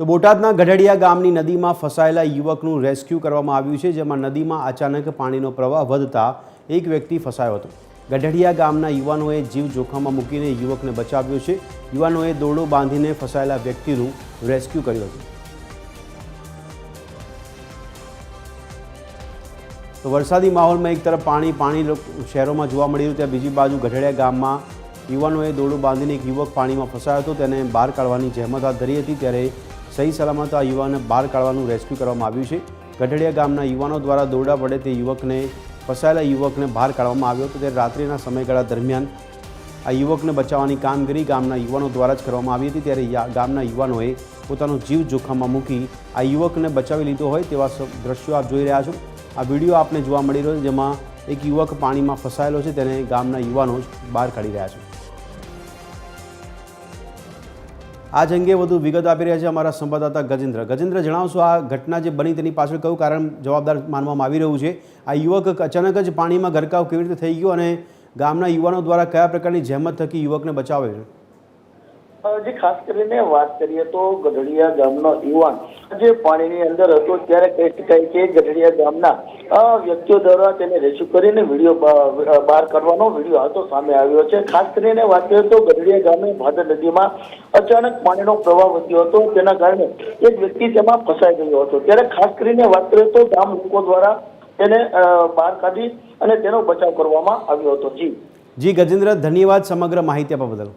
તો બોટાદના ગઢડિયા ગામની નદીમાં ફસાયેલા યુવકનું રેસ્ક્યુ કરવામાં આવ્યું છે, જેમાં નદીમાં અચાનક પાણીનો પ્રવાહ વધતા એક વ્યક્તિ ફસાયો હતો. ગઢડિયા ગામના યુવાનોએ જીવ જોખમમાં મૂકીને યુવકને બચાવ્યો છે. યુવાનોએ દોરડો બાંધીને ફસાયેલા વ્યક્તિનું રેસ્ક્યુ કર્યું હતું. તો વરસાદી માહોલમાં એક તરફ પાણી પાણી શહેરોમાં જોવા મળી રહ્યું ત્યાં બીજી બાજુ ગઢડિયા ગામમાં યુવાનોએ દોરડું બાંધીને એક યુવક પાણીમાં ફસાયો હતો. તેને બહાર કાઢવાની જહેમત હાથ ધરી હતી, ત્યારે સહી સલામત આ યુવાનને બહાર કાઢવાનું રેસ્ક્યુ કરવામાં આવ્યું છે. ગઢડિયા ગામના યુવાનો દ્વારા દોરડા વડે તે યુવકને ફસાયેલા યુવકને બહાર કાઢવામાં આવ્યો હતો. ત્યારે રાત્રિના સમયગાળા દરમિયાન આ યુવકને બચાવવાની કામગીરી ગામના યુવાનો દ્વારા જ કરવામાં આવી હતી. ત્યારે ગામના યુવાનોએ પોતાનો જીવ જોખમમાં મૂકી આ યુવકને બચાવી લીધો હોય તેવા દ્રશ્યો આપ જોઈ રહ્યા છો. આ વીડિયો આપને જોવા મળી રહ્યો છે, જેમાં એક યુવક પાણીમાં ફસાયેલો છે. તેને ગામના યુવાનો જ બહાર કાઢી રહ્યા છે. આજ અંગે વધુ વિગત આપી રહ્યા છે અમારા સંવાદદાતા ગજેન્દ્ર. ગજેન્દ્ર, જણાવશો આ ઘટના જે બની તેની પાછળ કયું કારણ જવાબદાર માનવામાં આવી રહ્યું છે? આ યુવક અચાનક જ પાણીમાં ગરકાવ કેવી રીતે થઈ ગયો અને ગામના યુવાનો દ્વારા કયા પ્રકારની જહેમત થકી યુવકને બચાવે છે? જે ખાસ કરીને વાત કરીએ તો ગઢડિયા ગામનો યુવાન. જે પાણીની અંદર હતો ત્યારે કહી શકાય કે ગઢડિયા ગામના વ્યક્તિઓ દ્વારા તેને રેસ્ક્યુ કરીને વીડિયો બહાર કાઢવાનો વીડિયો હતો સામે આવ્યો છે. ખાસ કરીને વાત કરીએ તો ગઢડિયા ગામે ભાદર નદીમાં અચાનક પાણીનો પ્રવાહ વધ્યો હતો. તેના કારણે એક વ્યક્તિ તેમાં ફસાઈ ગયો હતો. ત્યારે ખાસ કરીને વાત કરીએ તો ગામ લોકો દ્વારા તેને બહાર કાઢી અને તેનો બચાવ કરવામાં આવ્યો હતો. જી. જી, ગજેન્દ્ર, ધન્યવાદ સમગ્ર માહિતી આપવા બદલ.